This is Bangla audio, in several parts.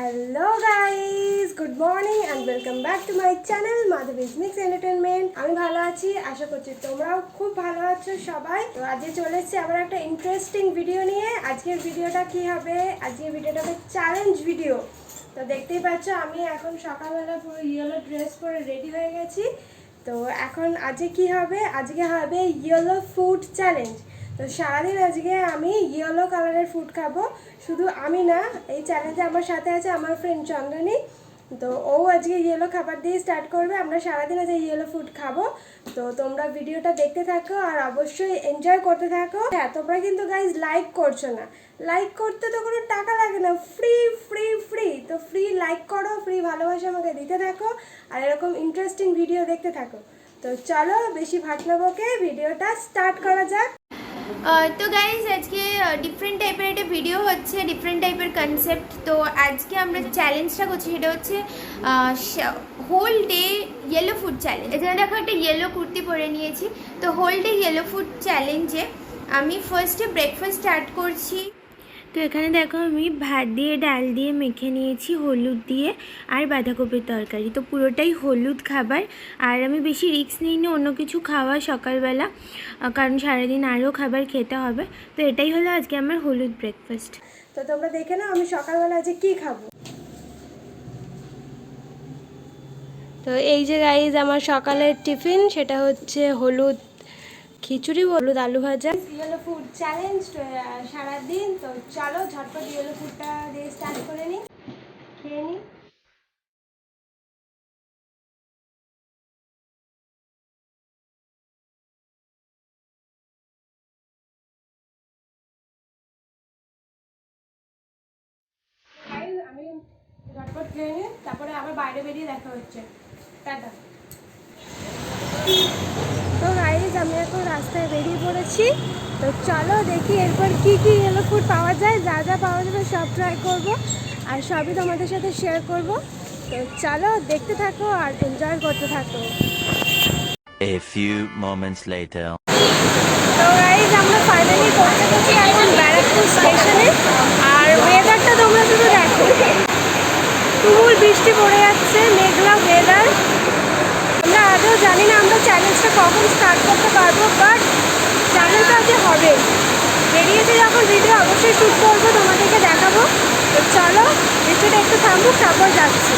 Hello guys good morning and welcome back to my channel Madhabi's mix entertainment আমি ভালো আছি, আশা করছি তোমরাও খুব ভালো আছো সবাই। তো আজকে চলে এসেছি আবার একটা ইন্টারেস্টিং ভিডিও নিয়ে। আজকের ভিডিওটা কি হবে? আজকের ভিডিওটা হবে চ্যালেঞ্জ ভিডিও তো দেখতেই পাচ্ছ, আমি এখন সকালবেলা পুরো ইয়েলো ড্রেস পরে রেডি হয়ে গেছি। তো এখন আজকে কি হবে? আজকে হবে ইয়েলো ফুড চ্যালেঞ্জ তো সারাদিন আজকে আমি ইয়েলো কালারের ফুড খাব। শুধু আমি না, এই চ্যালেঞ্জে আমার সাথে আছে আমার ফ্রেন্ড চন্দনী তো ও আজকে ইয়েলো খাবার দিয়ে স্টার্ট করবে, আমরা সারাদিন আজকে ইয়েলো ফুড খাব। তো তোমরা ভিডিওটা দেখতে থাকো আর অবশ্যই এনজয় করতে থাকো। হ্যাঁ তোমরা কিন্তু গাইজ লাইক করছ না। লাইক করতে তো কোনো টাকা লাগে না ফ্রি ফ্রি ফ্রি তো ফ্রি লাইক করো ফ্রি ভালোবাসা আমাকে দিতে থাকো আর এরকম ইন্টারেস্টিং ভিডিও দেখতে থাকো। তো চলো, বেশি ভাটনা বকে ভিডিওটা স্টার্ট করা যাক। তো গাইজ আজকে ডিফারেন্ট টাইপের একটা ভিডিও হচ্ছে ডিফারেন্ট টাইপের কনসেপ্ট তো আজকে আমরা চ্যালেঞ্জটা করছি, সেটা হচ্ছে whole day yellow food challenge এখানে দেখো একটা ইয়েলো কুর্তি পরে নিয়েছি। তো হোল ডে ইয়েলো ফুড চ্যালেঞ্জে আমি ফার্স্টে ব্রেকফাস্ট স্টার্ট করছি। তো এখানে দেখো আমি ভাত দিয়ে ডাল দিয়ে মেখে নিয়েছি হলুদ দিয়ে আর বাঁধাকপির তরকারি। তো পুরোটাই হলুদ খাবার। আর আমি বেশি রিস্ক নিইনি অন্য কিছু খাওয়া সকালবেলা কারণ সারাদিন আরও খাবার খেতে হবে। তো এটাই হলো আজকে আমার হলুদ ব্রেকফাস্ট তো তোমরা দেখে নাও আমি সকালবেলা আজকে কি খাব। তো এই যে গাইজ আমার সকালের টিফিন সেটা হচ্ছে হলুদ খিচুড়ি হলুদ আলু ভাজা। ইয়েলো ফুড চ্যালেঞ্জ সারাদিন, তো চলো ঝটপট ইয়েলো ফুডটা দিয়ে স্টার্ট করে নিই খেয়ে নিই আমি খেয়ে নিই তারপরে আবার বাইরে বেরিয়ে দেখা হচ্ছে। টাটা। তো গাইজ আমি এখন রাস্তায় বেরিয়ে পড়েছি। তো চলো দেখি এরপর কি কি ইয়েলো ফুড পাওয়া যায় যা যা পাওয়া যাবে সব ট্রাই করব। আর সবই তোমাদের সাথে শেয়ার করব। তো চলো দেখতে থাকো আর এনজয় করতে থাকো। A few moments later. তো গাইজ আমরা ফাইনালি পৌঁছে গেছি এখন ব্যারাকপুর স্টেশনে আর ওয়েদারটা তোমরা শুধু দেখো। তুমুল বৃষ্টি পড়ে যাচ্ছে মেঘলা ওয়েদার আমরা আদৌ জানি না আমরা চ্যালেঞ্জটা কখন স্টার্ট করতে পারব বাট চ্যালেঞ্জটা আজকে হবে। বেরিয়েছে যখন ভিডিও অবশ্যই শ্যুট করব, তোমাদেরকে দেখাবো। চলো, ভিডিওটা একটু থামুক তারপর যাচ্ছি।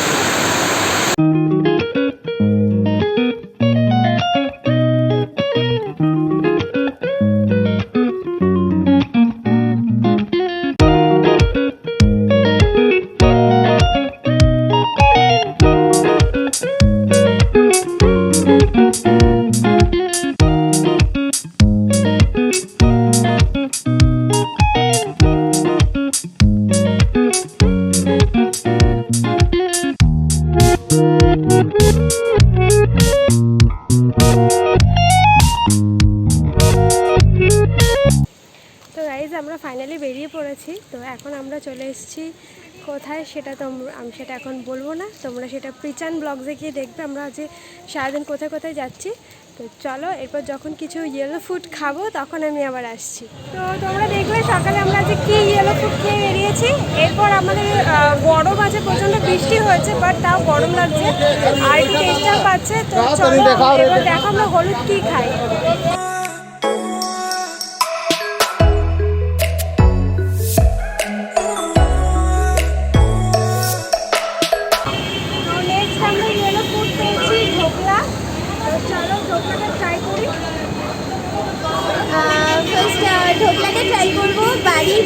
কোথায় সেটা তো আমি সেটা এখন বলব না। তোমরা সেটা প্রিচান ব্লগসে গিয়ে দেখবে আমরা আজ সারাদিন কোথায় কোথায় যাচ্ছি। তো চলো এরপর যখন কিছু ইয়েলো ফুড খাব তখন আমি আবার আসছি। তো তোমরা দেখবে সকালে আমরা আজকে কি ইয়েলো ফুড খেয়ে বেরিয়েছি। এরপর আমাদের গরম আছে প্রচণ্ড বৃষ্টি হয়েছে বাট তাও গরম লাগছে। আর একটু টেস্টার পাচ্ছে তো চলো এবার দেখো আমরা হলুদ কী খাই।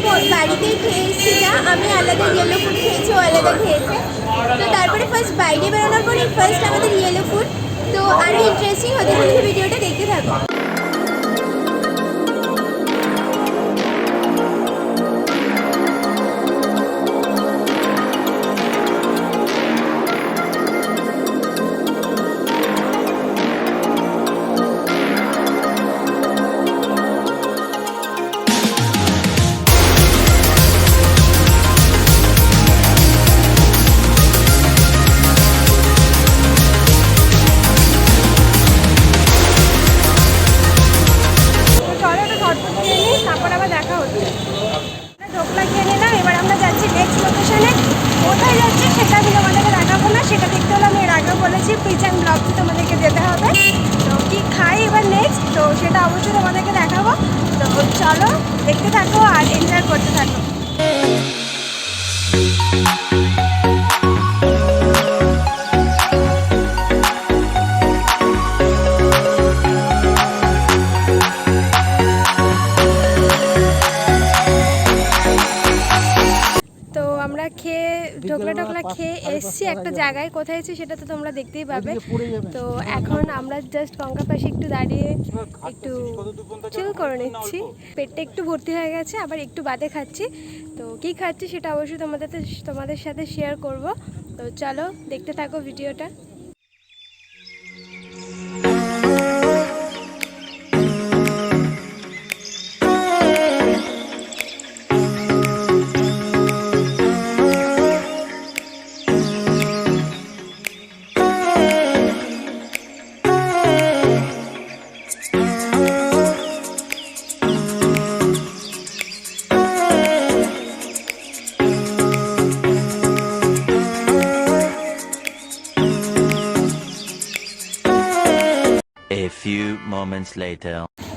বাড়িতেই খেয়েছি না, আমি আলাদা ইয়েলো ফুড খেয়েছি, ও আলাদা খেয়েছে। তো তারপরে ফার্স্ট বাইরে বেরোনোর পরে ফার্স্ট আমাদের ইয়েলো ফুড তো আরও ইন্টারেস্টিং হতে চলেছে ভিডিওটা দেখতে থাকো। একটা জায়গায় কোথায় এসেছি সেটা তো তোমরা দেখতেই পাবে। তো এখন আমরা জাস্ট গঙ্গা পাশে একটু দাঁড়িয়ে একটু চিল করে নিচ্ছি। পেটটা একটু ভর্তি হয়ে গেছে আবার একটু বাদে খাচ্ছি। তো কি খাচ্ছি সেটা অবশ্যই তোমাদের তোমাদের সাথে শেয়ার করব। তো চলো দেখতে থাকো ভিডিওটা। Moments later.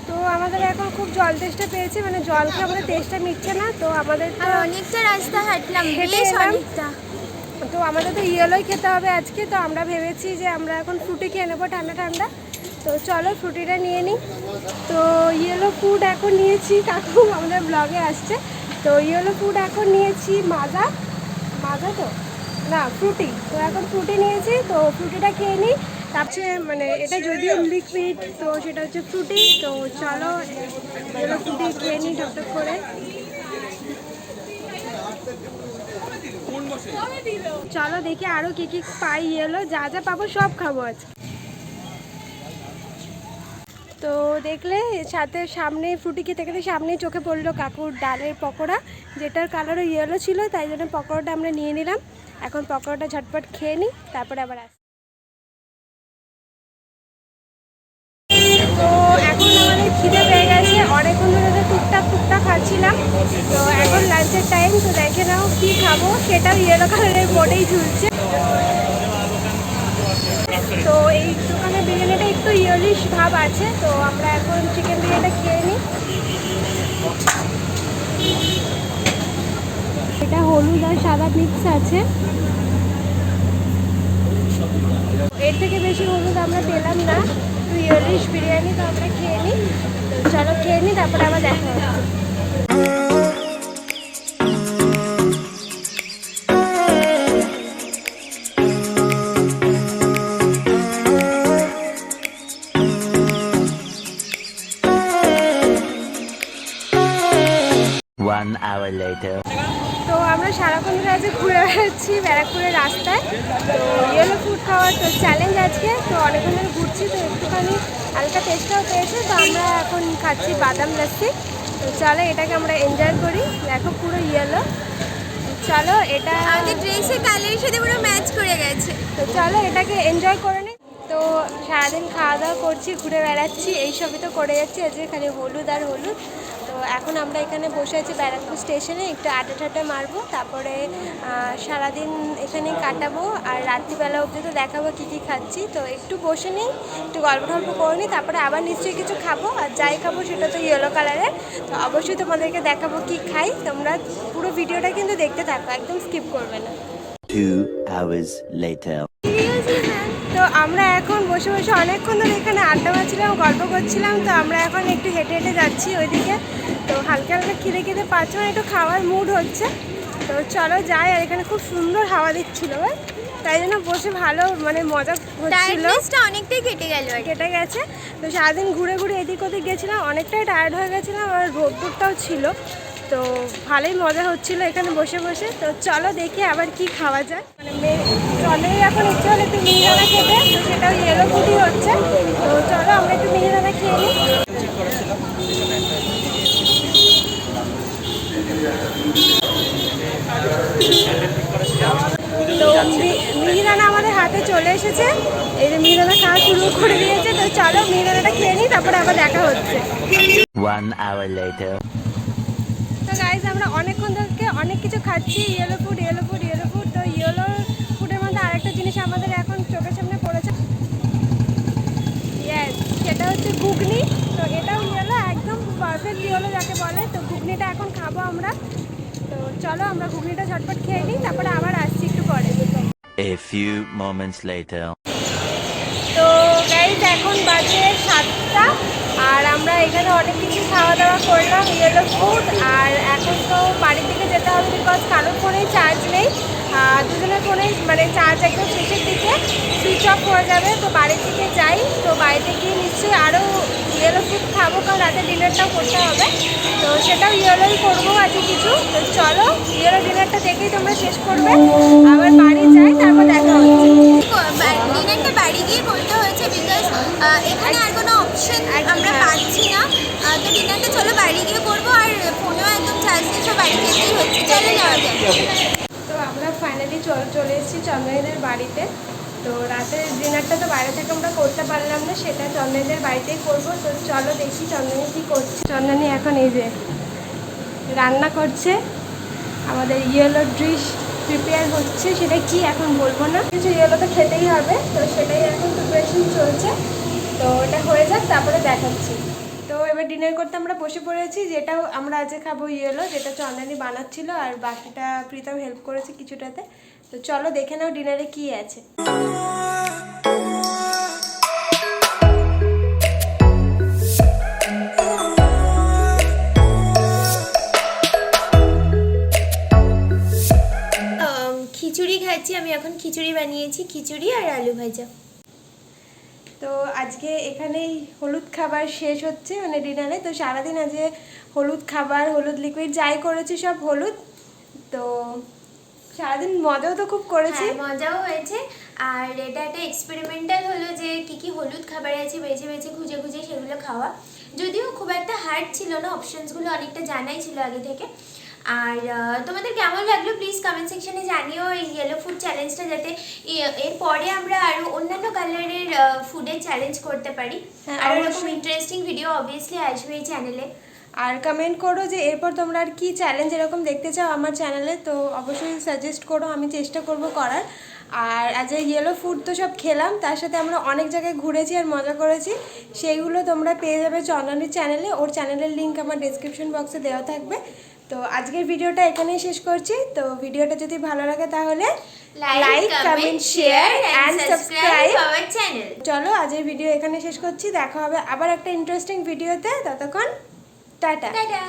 তো আমাদের এখন খুব জল তেষ্টা পেয়েছে মানে জল খেয়ে আমাদের তেষ্টা মিটছে না তো আমাদের তো আর অনেকটা রাস্তা হাঁটলাম বেশ অনেকটা। তো আমাদের তো ইয়েলোই খেতে হবে আজকে তো আমরা ভেবেছি যে আমরা এখন ফ্রুটি খেয়ে নেব ঠান্ডা ঠান্ডা। তো চলো ফ্রুটিটা নিয়ে নিই। তো ইয়েলো ফুড এখন নিয়েছি কাকু আমাদের ব্লগে আসছে। তো ইয়েলো ফুড এখন নিয়েছি মাজা মাজা তো? না ফ্রুটি। তো এখন ফ্রুটি নিয়েছি তো ফ্রুটিটা খেয়ে নিই। তারপরে মানে এটা যদিও লিকুইড তো সেটা হচ্ছে ফ্রুটি, তো চলো ফ্রুটি খেয়ে নিই ঠকঠক করে। চলো দেখি আরও কি কি পাই এলো যা যা পাবো সব খাব আজকে। তো দেখলে সাথে সামনে ফ্রুটি খেতে খেতে সামনেই চোখে পড়ল কাকুর ডালের পকোড়া, যেটার কালারও ইয়েলো ছিল, তাই জন্য পকোড়াটা আমরা নিয়ে নিলাম। এখন পকোড়াটা ঝটপট খেয়ে নিই, তারপরে আবার আস খিদে পেয়ে গেছে, অনেকক্ষণ ধরে তো টুকটাক টুকটাক খাচ্ছিলাম। তো এখন লাঞ্চের টাইম তো দেখে নাও কী খাব, সেটাও ইয়েলো কালারের বোর্ডেই ঝুলছে। তো এই দোকানে বিরিয়ানিটা একটু ইয়েলিশ ভাব আছে, তো আমরা এখন চিকেন বিরিয়ানিটা খেয়ে নিই। এটা হলুদ আর সাদা মিক্স আছে। এর থেকে বেশি হলুদ আমরা পেলাম না, একটু ইয়েলিশ বিরিয়ানি তো আমরা খেয়ে নিই। চলো খেয়ে নিই তারপরে আবার দেখা হচ্ছে One hour later. তো আমরা সারাক্ষণ ধরে আজকে ঘুরে বেড়াচ্ছি ব্যারাকপুরের রাস্তায় তো ইয়েলো ফুড খাওয়ার তো চ্যালেঞ্জ আজকে তো অনেকক্ষণ ধরে ঘুরছি তো একটুখানি হালকা টেস্টটাও পেয়েছে তো আমরা এখন খাচ্ছি বাদাম লাস্সি তো চলো এটাকে আমরা এনজয় করি। দেখো পুরো ইয়েলো চলো এটা আমাদের ড্রেসের কালারের সাথে পুরো ম্যাচ করে গেছে। তো চলো এটাকে এনজয় করে নিই তো সারাদিন খাওয়া দাওয়া করছি ঘুরে বেড়াচ্ছি এইসবই তো করে যাচ্ছি। আজকে খালি হলুদ আর হলুদ। এখন আমরা এখানে বসে আছি ব্যারাকপুর স্টেশনে একটু আড্ডা টাড্ডা মারবো তারপরে সারাদিন এখানেই কাটাবো আর রাত্রিবেলা অবধি তো দেখাবো কী কী খাচ্ছি। তো একটু বসে নিই একটু গল্প টল্প করে নিই তারপরে আবার নিশ্চয়ই কিছু খাব। আর যাই খাব সেটা তো ইয়েলো কালারের তো অবশ্যই তোমাদেরকে দেখাবো কী খাই। তোমরা পুরো ভিডিওটা কিন্তু দেখতে থাকো একদম স্কিপ করবে না। তো আমরা এখন বসে বসে অনেকক্ষণ ধরে এখানে আড্ডা মারছিলাম গল্প করছিলাম। তো আমরা এখন একটু হেঁটে হেঁটে যাচ্ছি ওইদিকে। হালকা হালকা খিদে খিদে পাচ্ছ না একটু খাওয়ার মুড হচ্ছে। তো চলো যাই আর এখানে খুব সুন্দর হাওয়া দিচ্ছিল ভাই তাই জন্য বসে ভালো মানে মজা হচ্ছিল। অনেকটাই কেটে গেল কেটে গেছে। তো সারাদিন ঘুরে ঘুরে এদিক ওদিক গেছিলাম অনেকটাই টায়ার্ড হয়ে গেছিলাম আর রোদ্দুরটাও ছিল। তো ভালোই মজা হচ্ছিল এখানে বসে বসে। তো চলো দেখি আবার কি খাওয়া যায়। মানে চলে এখন ইচ্ছে হলে একটু মিহিদানা খেতে তো সেটাও ইয়েলো ফুডই হচ্ছে। তো চলো আমরা একটু মিহিদানা খেয়ে নিই। তো মিহিদানা আমাদের হাতে চলে এসেছে। এই যে মিহিদানা খাওয়া শুরু করে দিয়েছে তো চলো মিহিদানাটা খেয়ে নিই তারপরে আবার দেখা হচ্ছে. তো গাইজ আমরা অনেকক্ষণ থেকে অনেক কিছু খাচ্ছি yellow food yellow food yellow food তো ইয়েলো ফুডের মধ্যে আরেকটা জিনিস আমাদের এখন চোখের সামনে পড়েছে। সেটা হচ্ছে ঘুগনি। তো বলে তো ঘুগনিটা এখন খাব আমরা। তো চলো আমরা ঘুগনিটা ঝটপট খেয়ে নিই তারপরে আবার আসছি একটু পরে। A few moments later. তো গাইজ এখন বাজে সাতটা আর আমরা এখানে অনেক কিছু খাওয়া দাওয়া করলাম ইয়েলো ফুড আর এখন তো বাড়ির দিকে যেতে হবে বিকজ কারোর ফোনে চার্জ নেই। আর দুজনের ফোনে মানে চার্জ একদম শেষের দিকে। সুইচ অফ হয়ে যাবে তো বাড়ির দিকে যাই তো বাড়িতে গিয়ে নিশ্চয়ই আরও ইয়েলো ফুড খাব কারণ রাতে ডিনারটাও করতে হবে। তো সেটাও ইয়েলোই করব আজকে কিছু। তো চলো ইয়েলো ডিনারটা দেখেই তোমরা শেষ করবে। আবার বাড়ি যাই তারপর দেখা হচ্ছে। ডিনারটা বাড়ি গিয়ে করতে হয়েছে বিকজ এখানে আর কোনো অপশন আমরা পাচ্ছি না। তো ডিনারটা চলো বাড়ি গিয়ে করব আর ফোনেও একদম চার্জ নেই সব বাড়ি যেতেই হচ্ছে। চলো যাওয়া যাক। তো আমরা ফাইনালি চলে এসেছি চন্দ্রনীদের বাড়িতে। তো রাতের ডিনারটা তো বাইরে থেকে আমরা করতে পারলাম না, সেটা চন্দ্রনীদের বাড়িতেই করব। তো চলো দেখি চন্দনী কী করছে। চন্দ্রনী এখন এই যে রান্না করছে। আমাদের ইয়েলো ডিশ প্রিপেয়ার হচ্ছে। সেটা কি এখন বলব না। কিছু ইয়েলো তো খেতেই হবে। তো সেটাই এখন প্রিপারেশন চলছে। তো ওটা হয়ে যাক, তারপরে দেখাচ্ছি। তো এবার ডিনার করতে আমরা বসে পড়েছি। যেটাও আমরা আজকে খাব ইয়েলো যেটা চন্দানি বানাচ্ছিল। আর বাকিটা প্রীতম হেল্প করেছে কিছুটাতে। তো চলো দেখে নাও ডিনারে কি আছে। খিচুড়ি খাচ্ছি আমি এখন খিচুড়ি বানিয়েছি, খিচুড়ি আর আলু ভাজা। তো আজকে এখানেই হলুদ খাবার শেষ হচ্ছে মানে ডিনারে, তো সারাদিন আজকে হলুদ খাবার, হলুদ লিকুইড যাই করেছি সব হলুদ, তো সারাদিন মজাও তো খুব করেছি। হ্যাঁ, মজাও হয়েছে। আর এটা একটা এক্সপেরিমেন্টাল হলো যে কি কি হলুদ খাবার আছে বেছে বেছে খুঁজে খুঁজে সেগুলো খাওয়া। যদিও খুব একটা হার্ড ছিল না অপশনসগুলো অনেকটা জানাই ছিল আগে থেকে। আর তোমাদের কেমন লাগল প্লিজ কমেন্ট সেকশনে জানিও এই ইয়েলো ফুড চ্যালেঞ্জটা যাতে এরপরে আমরা আরও অন্যান্য কালারের ফুডের চ্যালেঞ্জ করতে পারি। হ্যাঁ, আর এরকম ইন্টারেস্টিং ভিডিও অবভিয়াসলি আসবে এই চ্যানেলে আর কমেন্ট করো যে এরপর তোমরা আর কী চ্যালেঞ্জ এরকম দেখতে চাও আমার চ্যানেলে তো অবশ্যই সাজেস্ট করো আমি চেষ্টা করব করার। আর আজ ইয়েলো ফুড তো সব খেলাম তার সাথে আমরা অনেক জায়গায় ঘুরেছি আর মজা করেছি। সেইগুলো তোমরা পেয়ে যাবে চন্দনের চ্যানেলে ওর চ্যানেলের লিঙ্ক আমার ডিসক্রিপশন বক্সে দেওয়া থাকবে। তো আজকের ভিডিওটা এখানেই শেষ করছি। তো ভিডিওটা যদি ভালো লাগে তাহলে like comment share and subscribe our channel চলো আজকের ভিডিও এখানে শেষ করছি। দেখা হবে আবার একটা ইন্টারেস্টিং ভিডিওতে ততক্ষণ টাটা টাটা